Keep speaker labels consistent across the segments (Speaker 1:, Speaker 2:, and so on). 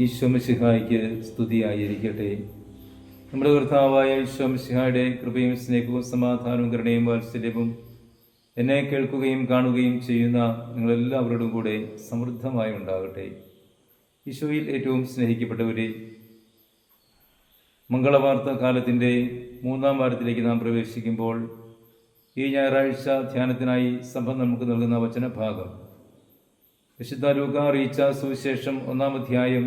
Speaker 1: ഈശ്വമിശിഹായ്ക്ക് സ്തുതിയായിരിക്കട്ടെ. നമ്മുടെ കർത്താവായ ഈശ്വമിശിഹായുടെ കൃപയും സ്നേഹവും സമാധാനവും കരുണയും വാത്സല്യവും എന്നെ കേൾക്കുകയും കാണുകയും ചെയ്യുന്ന നിങ്ങളെല്ലാവരോടും കൂടെ സമൃദ്ധമായി ഉണ്ടാകട്ടെ. ഈശോയിൽ ഏറ്റവും സ്നേഹിക്കപ്പെട്ടവരെ മംഗളവാർത്ത കാലത്തിന്റെ മൂന്നാം വാരത്തിലേക്ക് നാം പ്രവേശിക്കുമ്പോൾ ഈ ഞായറാഴ്ച ധ്യാനത്തിനായി സഭ നമുക്ക് നൽകുന്ന വചനഭാഗം വിശുദ്ധ ലൂക്ക അറിയിച്ച സുവിശേഷം ഒന്നാം അധ്യായം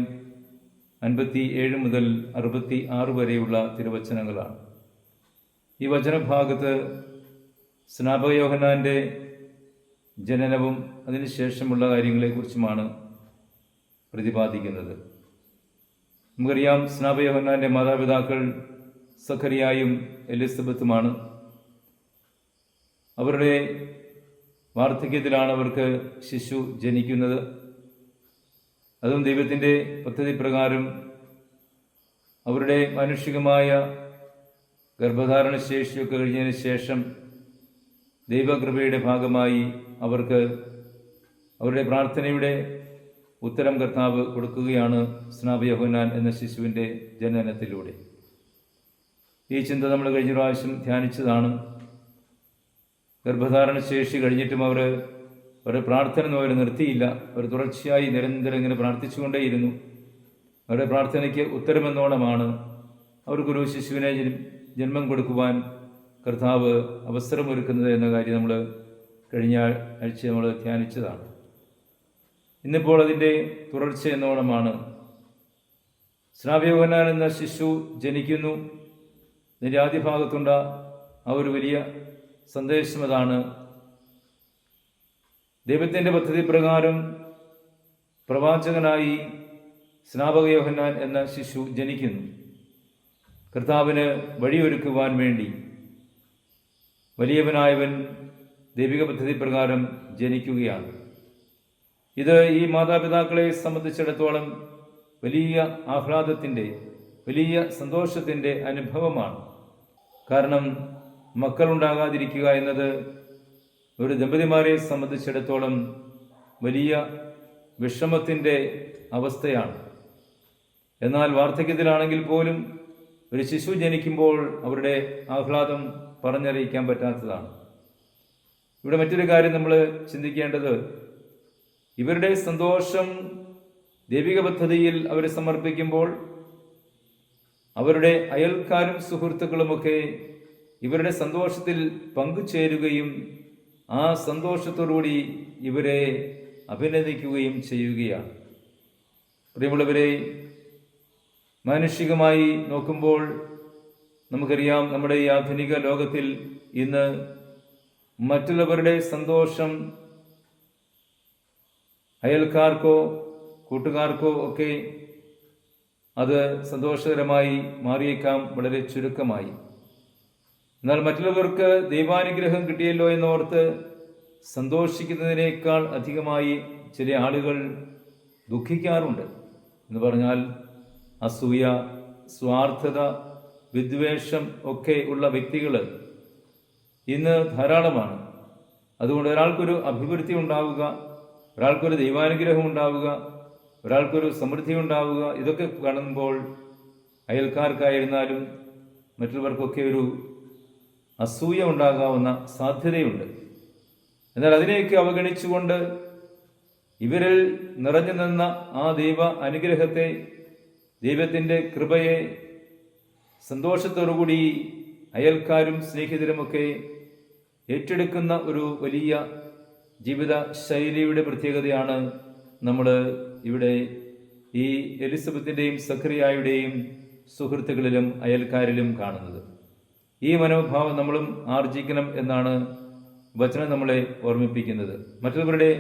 Speaker 1: അൻപത്തി ഏഴ് മുതൽ അറുപത്തി ആറ് വരെയുള്ള തിരുവചനങ്ങളാണ്. ഈ വചനഭാഗത്ത് സ്നാപകയോഹനാന്റെ ജനനവും അതിനുശേഷമുള്ള കാര്യങ്ങളെക്കുറിച്ചുമാണ് പ്രതിപാദിക്കുന്നത്. നമുക്കറിയാം സ്നാപയോഹന്നാന്റെ മാതാപിതാക്കൾ സഖറിയായും എലിസബത്തുമാണ്. അവരുടെ വാർദ്ധക്യത്തിലാണ് അവർക്ക് ശിശു ജനിക്കുന്നത്. അതും ദൈവത്തിന്റെ പദ്ധതി പ്രകാരം അവരുടെ മാനുഷികമായ ഗർഭധാരണ ശേഷിയൊക്കെ കഴിഞ്ഞതിന് ശേഷം ദൈവകൃപയുടെ ഭാഗമായി അവർക്ക് അവരുടെ പ്രാർത്ഥനയുടെ ഉത്തരം കർത്താവ് കൊടുക്കുകയാണ് സ്നാപയഹുനാൻ എന്ന ശിശുവിന്റെ ജനനത്തിലൂടെ. ഈ ചിന്ത നമ്മൾ കഴിഞ്ഞ പ്രാവശ്യം ധ്യാനിച്ചതാണ്. ഗർഭധാരണ ശേഷി കഴിഞ്ഞിട്ടും അവർ അവരുടെ പ്രാർത്ഥന അവർ നിർത്തിയില്ല. അവർ തുടർച്ചയായി നിരന്തരം ഇങ്ങനെ പ്രാർത്ഥിച്ചുകൊണ്ടേയിരുന്നു. അവരുടെ പ്രാർത്ഥനയ്ക്ക് ഉത്തരമെന്നോണമാണ്. അവർക്കൊരു ശിശുവിനെ ജനി- ജന്മം കൊടുക്കുവാൻ കർത്താവ് അവസരമൊരുക്കുന്നത് എന്ന കാര്യം നമ്മൾ കഴിഞ്ഞ ആഴ്ച നമ്മൾ ധ്യാനിച്ചതാണ്. ഇന്നിപ്പോൾ അതിന്റെ തുടർച്ച എന്നോണമാണ്. ശ്രാവ്യവനാൻ എന്ന ശിശു ജനിക്കുന്നു. ഇതിന്റെ ആദ്യ ഭാഗത്തുണ്ട ആ ഒരു വലിയ സന്ദേശം അതാണ് ദൈവത്തിന്റെ പദ്ധതി പ്രകാരം പ്രവാചകനായി സ്നാപക യോഹന്നാൻ എന്ന ശിശു ജനിക്കുന്നു. കർത്താവിന് വഴിയൊരുക്കുവാൻ വേണ്ടി വലിയവനായവൻ ദൈവിക പദ്ധതി പ്രകാരം ജനിക്കുകയാണ്. ഇത് ഈ മാതാപിതാക്കളെ സംബന്ധിച്ചിടത്തോളം വലിയ ആഹ്ലാദത്തിന്റെ വലിയ സന്തോഷത്തിന്റെ അനുഭവമാണ്. കാരണം മക്കളുണ്ടാകാതിരിക്കുക എന്നത് ഒരു ദമ്പതിമാരെ സംബന്ധിച്ചിടത്തോളം വലിയ വിഷമത്തിന്റെ അവസ്ഥയാണ്. എന്നാൽ വാർദ്ധക്യത്തിലാണെങ്കിൽ പോലും ഒരു ശിശു ജനിക്കുമ്പോൾ അവരുടെ ആഹ്ലാദം പറഞ്ഞറിയിക്കാൻ പറ്റാത്തതാണ്. ഇവിടെ മറ്റൊരു കാര്യം നമ്മൾ ചിന്തിക്കേണ്ടത്. ഇവരുടെ സന്തോഷം ദൈവിക പദ്ധതിയിൽ അവർ സമർപ്പിക്കുമ്പോൾ അവരുടെ അയൽക്കാരും സുഹൃത്തുക്കളുമൊക്കെ ഇവരുടെ സന്തോഷത്തിൽ പങ്കുചേരുകയും ആ സന്തോഷത്തോടുകൂടി ഇവരെ അഭിനന്ദിക്കുകയും ചെയ്യുകയാണ്. പ്രിയമുള്ളവരെ മാനുഷികമായി നോക്കുമ്പോൾ നമുക്കറിയാം നമ്മുടെ ഈ ആധുനിക ലോകത്തിൽ ഇന്ന് മറ്റുള്ളവരുടെ സന്തോഷം അയൽക്കാർക്കോ കൂട്ടുകാർക്കോ ഒക്കെ അത് സന്തോഷകരമായി മാറിയേക്കാം വളരെ ചുരുക്കമായി. എന്നാൽ മറ്റുള്ളവർക്ക് ദൈവാനുഗ്രഹം കിട്ടിയല്ലോ എന്നോർത്ത് സന്തോഷിക്കുന്നതിനേക്കാൾ അധികമായി ചില ആളുകൾ ദുഃഖിക്കാറുണ്ട് എന്ന് പറഞ്ഞാൽ അസൂയ സ്വാർത്ഥത വിദ്വേഷം ഒക്കെ ഉള്ള വ്യക്തികൾ ഇന്ന് ധാരാളമാണ്. അതുകൊണ്ട് ഒരാൾക്കൊരു അഭിവൃദ്ധി ഉണ്ടാവുക ഒരാൾക്കൊരു ദൈവാനുഗ്രഹം ഉണ്ടാവുക ഒരാൾക്കൊരു സമൃദ്ധി ഉണ്ടാവുക ഇതൊക്കെ കാണുമ്പോൾ അയൽക്കാർക്കായിരുന്നാലും മറ്റുള്ളവർക്കൊക്കെ ഒരു അസൂയ ഉണ്ടാകാവുന്ന സാധ്യതയുണ്ട്. എന്നാൽ അതിനെയൊക്കെ അവഗണിച്ചുകൊണ്ട് ഇവരിൽ നിറഞ്ഞു നിന്ന ആ ദൈവ അനുഗ്രഹത്തെ ദൈവത്തിന്റെ കൃപയെ സന്തോഷത്തോടുകൂടി അയൽക്കാരും സ്നേഹിതരുമൊക്കെ ഏറ്റെടുക്കുന്ന ഒരു വലിയ ജീവിത ശൈലിയുടെ പ്രത്യേകതയാണ് നമ്മൾ ഇവിടെ ഈ എലിസബത്തിന്റെയും സക്രിയായുടെയും സുഹൃത്തുക്കളിലും അയൽക്കാരിലും കാണുന്നത്. ഈ മനോഭാവം നമ്മളും ആർജിക്കണം എന്നാണ് വചനം നമ്മളെ ഓർമ്മിപ്പിക്കുന്നത്. മറ്റുള്ളവരുടെ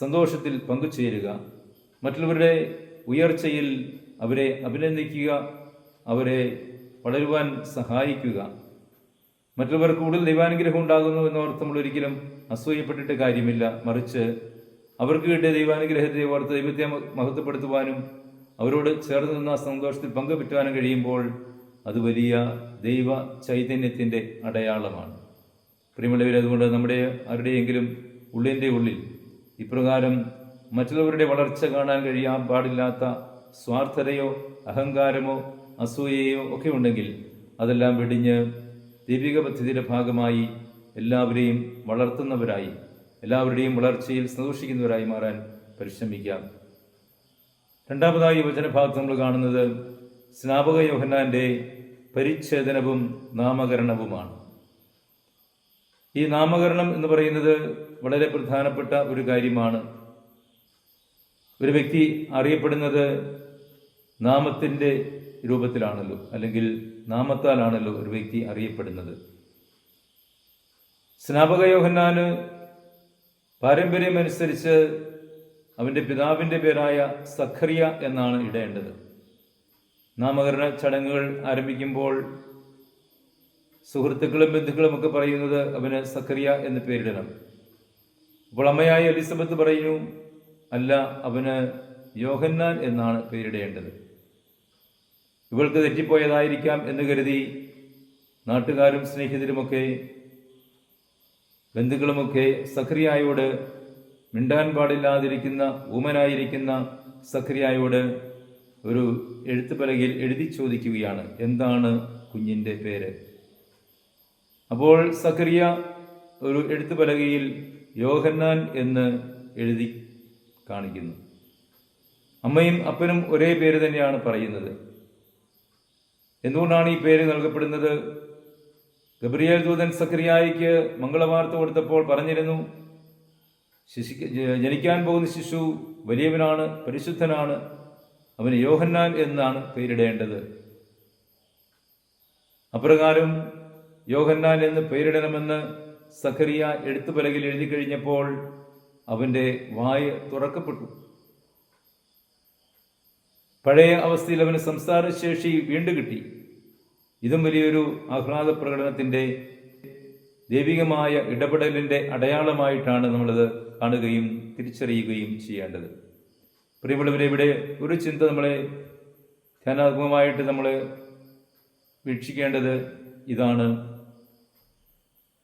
Speaker 1: സന്തോഷത്തിൽ പങ്കുചേരുക മറ്റുള്ളവരുടെ ഉയർച്ചയിൽ അവരെ അഭിനന്ദിക്കുക അവരെ വളരുവാൻ സഹായിക്കുക. മറ്റുള്ളവർക്ക് കൂടുതൽ ദൈവാനുഗ്രഹം ഉണ്ടാകുന്നു എന്നോർത്ത് നമ്മൾ ഒരിക്കലും അസൂയപ്പെട്ടിട്ട് കാര്യമില്ല. മറിച്ച് അവർക്ക് കിട്ടിയ ദൈവാനുഗ്രഹത്തെ ഓർത്ത് ദൈവത്തെ മഹത്വപ്പെടുത്തുവാനും അവരോട് ചേർന്ന് നിന്ന സന്തോഷത്തിൽ പങ്കുപറ്റുവാനും കഴിയുമ്പോൾ അത് വലിയ ദൈവ ചൈതന്യത്തിന്റെ അടയാളമാണ്. പ്രിയമുള്ളവർ അതുകൊണ്ട് നമ്മുടെ ആരുടെയെങ്കിലും ഉള്ളിന്റെ ഉള്ളിൽ ഇപ്രകാരം മറ്റുള്ളവരുടെ വളർച്ച കാണാൻ കഴിയാൻ പാടില്ലാത്ത സ്വാർത്ഥതയോ അഹങ്കാരമോ അസൂയയോ ഒക്കെ ഉണ്ടെങ്കിൽ അതെല്ലാം വെടിഞ്ഞ് ദൈവിക പദ്ധതിയുടെ ഭാഗമായി എല്ലാവരെയും വളർത്തുന്നവരായി എല്ലാവരുടെയും വളർച്ചയിൽ സന്തോഷിക്കുന്നവരായി മാറാൻ പരിശ്രമിക്കാം. രണ്ടാമതായി വചനഭാഗത്ത് നമ്മൾ കാണുന്നത് സ്നാപക യോഹന്നാന്റെ പരിച്ഛേദനവും നാമകരണവുമാണ്. ഈ നാമകരണം എന്ന് പറയുന്നത് വളരെ പ്രധാനപ്പെട്ട ഒരു കാര്യമാണ്. ഒരു വ്യക്തി അറിയപ്പെടുന്നത് നാമത്തിന്റെ രൂപത്തിലാണല്ലോ അല്ലെങ്കിൽ നാമത്താലാണല്ലോ ഒരു വ്യക്തി അറിയപ്പെടുന്നത്. സ്നാപക യോഹന്നാന് പാരമ്പര്യമനുസരിച്ച് അവന്റെ പിതാവിന്റെ പേരായ സഖറിയ എന്നാണ് ഇടേണ്ടത്. നാമകരണ ചടങ്ങുകൾ ആരംഭിക്കുമ്പോൾ സുഹൃത്തുക്കളും ബന്ധുക്കളും ഒക്കെ പറയുന്നത് അവന് സക്കറിയ എന്ന് പേരിടണം. അപ്പോൾ അമ്മയായ എലിസബത്ത് പറയുന്നു അല്ല അവന് യോഹന്നാൻ എന്നാണ് പേരിടേണ്ടത്. ഇവൾക്ക് തെറ്റിപ്പോയതായിരിക്കാം എന്ന് കരുതി നാട്ടുകാരും സ്നേഹിതരുമൊക്കെ ബന്ധുക്കളുമൊക്കെ സഖറിയായോട് മിണ്ടാൻ പാടില്ലാതിരിക്കുന്ന ഊമനായിരിക്കുന്ന സഖറിയായോട് ഒരു എഴുത്തുപലകയിൽ എഴുതി ചോദിക്കുകയാണ്. എന്താണ് കുഞ്ഞിന്റെ പേര്? അപ്പോൾ സക്കറിയ ഒരു എഴുത്തുപലകയിൽ യോഹന്നാൻ എന്ന് എഴുതി കാണിക്കുന്നു. അമ്മയും അപ്പനും ഒരേ പേര് തന്നെയാണ് പറയുന്നത്. എന്തുകൊണ്ടാണ് ഈ പേര് നൽകപ്പെടുന്നത്? ഗബ്രിയേൽ ദൂതൻ സക്രിയായിക്ക് മംഗളവാർത്ത കൊടുത്തപ്പോൾ പറഞ്ഞിരുന്നു ശിശു ജനിക്കാൻ പോകുന്ന ശിശു വലിയവനാണ് പരിശുദ്ധനാണ് അവന് യോഹന്നാൻ എന്നാണ് പേരിടേണ്ടത്. അപ്രകാരം യോഹന്നാൻ എന്ന് പേരിടണമെന്ന് സഖറിയ എഴുത്തുപലകിൽ എഴുതി കഴിഞ്ഞപ്പോൾ അവന്റെ വായ തുറക്കപ്പെട്ടു. പഴയ അവസ്ഥയിൽ അവന് സംസാരശേഷി വീണ്ടും കിട്ടി. ഇതും വലിയൊരു ആഹ്ലാദ പ്രകടനത്തിന്റെ ദൈവികമായ ഇടപെടലിന്റെ അടയാളമായിട്ടാണ് നമ്മളിത് കാണുകയും തിരിച്ചറിയുകയും ചെയ്യേണ്ടത്. പ്രിയമുള്ളവരെ ഇവിടെ ഒരു ചിന്ത നമ്മളെ ധ്യാനാത്മകമായിട്ട് നമ്മൾ വീക്ഷിക്കേണ്ടത് ഇതാണ്.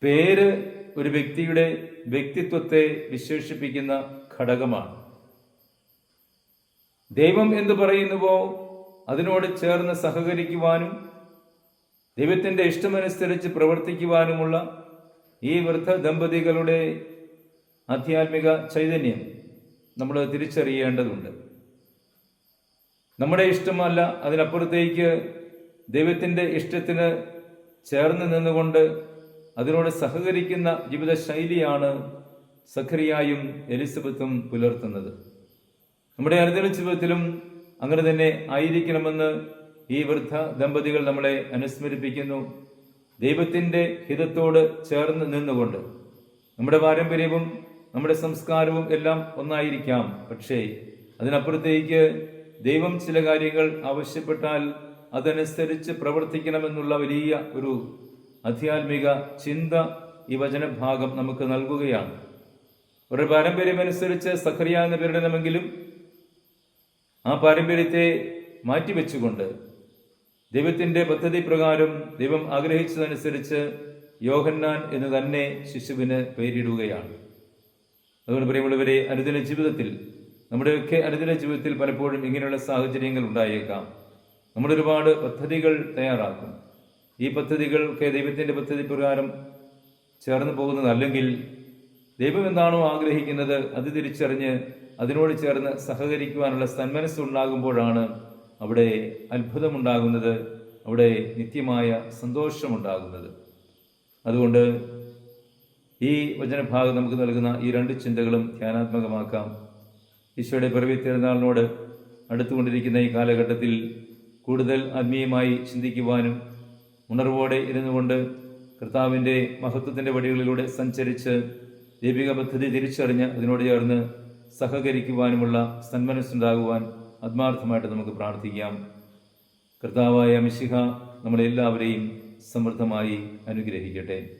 Speaker 1: പേര് ഒരു വ്യക്തിയുടെ വ്യക്തിത്വത്തെ വിശേഷിപ്പിക്കുന്ന ഘടകമാണ്. ദൈവം എന്ന് പറയുന്നുവോ അതിനോട് ചേർന്ന് സഹകരിക്കുവാനും ദൈവത്തിന്റെ ഇഷ്ടമനുസരിച്ച് പ്രവർത്തിക്കുവാനുമുള്ള ഈ വൃദ്ധ ദമ്പതികളുടെ ആധ്യാത്മിക ചൈതന്യം. നമ്മൾ തിരിച്ചറിയേണ്ടതുണ്ട്. നമ്മുടെ ഇഷ്ടമല്ല അതിനപ്പുറത്തേക്ക് ദൈവത്തിന്റെ ഇഷ്ടത്തിന് ചേർന്ന് നിന്നുകൊണ്ട് അതിനോട് സഹകരിക്കുന്ന ജീവിത ശൈലിയാണ് സഖറിയായും എലിസബത്തും പുലർത്തുന്നത്. നമ്മുടെ അനുദിന ജീവിതത്തിലും അങ്ങനെ തന്നെ ആയിരിക്കണമെന്ന് ഈ വൃദ്ധ ദമ്പതികൾ നമ്മളെ അനുസ്മരിപ്പിക്കുന്നു. ദൈവത്തിന്റെ ഹിതത്തോട് ചേർന്ന് നിന്നുകൊണ്ട് നമ്മുടെ പാരമ്പര്യവും നമ്മുടെ സംസ്കാരവും എല്ലാം ഒന്നായിരിക്കാം. പക്ഷേ അതിനപ്പുറത്തേക്ക് ദൈവം ചില കാര്യങ്ങൾ ആവശ്യപ്പെട്ടാൽ അതനുസരിച്ച് പ്രവർത്തിക്കണമെന്നുള്ള വലിയ ഒരു ആധ്യാത്മിക ചിന്ത ഈ വചനഭാഗം നമുക്ക് നൽകുകയാണ്. ഒരു പാരമ്പര്യമനുസരിച്ച് സഖറിയ എന്ന് പേരിടണമെങ്കിലും ആ പാരമ്പര്യത്തെ മാറ്റിവെച്ചുകൊണ്ട് ദൈവത്തിന്റെ പദ്ധതി പ്രകാരം ദൈവം ആഗ്രഹിച്ചതനുസരിച്ച് യോഹന്നാൻ എന്ന് തന്നെ ശിശുവിന് പേരിടുകയാണ്. അതുകൊണ്ട് പ്രിയമുള്ളവരെ അനുദിന ജീവിതത്തിൽ നമ്മുടെയൊക്കെ അനുദിന ജീവിതത്തിൽ പലപ്പോഴും ഇങ്ങനെയുള്ള സാഹചര്യങ്ങൾ ഉണ്ടായേക്കാം. നമ്മൾ ഒരുപാട് പദ്ധതികൾ തയ്യാറാക്കും. ഈ പദ്ധതികൾക്ക് ദൈവത്തിന്റെ പദ്ധതി പ്രകാരം ചേർന്ന് പോകുന്നതല്ലെങ്കിൽ ദൈവം എന്താണോ ആഗ്രഹിക്കുന്നത് അത് തിരിച്ചറിഞ്ഞ് അതിനോട് ചേർന്ന് സഹകരിക്കുവാനുള്ള സന്മനസ്സുണ്ടാകുമ്പോഴാണ് അവിടെ അത്ഭുതമുണ്ടാകുന്നത് അവിടെ നിത്യമായ സന്തോഷമുണ്ടാകുന്നത്. അതുകൊണ്ട് ഈ വചനഭാഗം നമുക്ക് നൽകുന്ന ഈ രണ്ട് ചിന്തകളും ധ്യാനാത്മകമാക്കാം. ഈശോയുടെ പിറവി തിരുനാളിനോട് അടുത്തുകൊണ്ടിരിക്കുന്ന ഈ കാലഘട്ടത്തിൽ കൂടുതൽ ആത്മീയമായി ചിന്തിക്കുവാനും ഉണർവോടെ ഇരുന്നുകൊണ്ട് കർത്താവിന്റെ മഹത്വത്തിന്റെ വഴികളിലൂടെ സഞ്ചരിച്ച് ദൈവിക പദ്ധതി തിരിച്ചറിഞ്ഞ് അതിനോട് ചേർന്ന് സഹകരിക്കുവാനുമുള്ള സന്മനസ്സുണ്ടാകുവാൻ ആത്മാർത്ഥമായിട്ട് നമുക്ക് പ്രാർത്ഥിക്കാം. കർത്താവായ മിശിഹ നമ്മളെല്ലാവരെയും സമൃദ്ധമായി അനുഗ്രഹിക്കട്ടെ.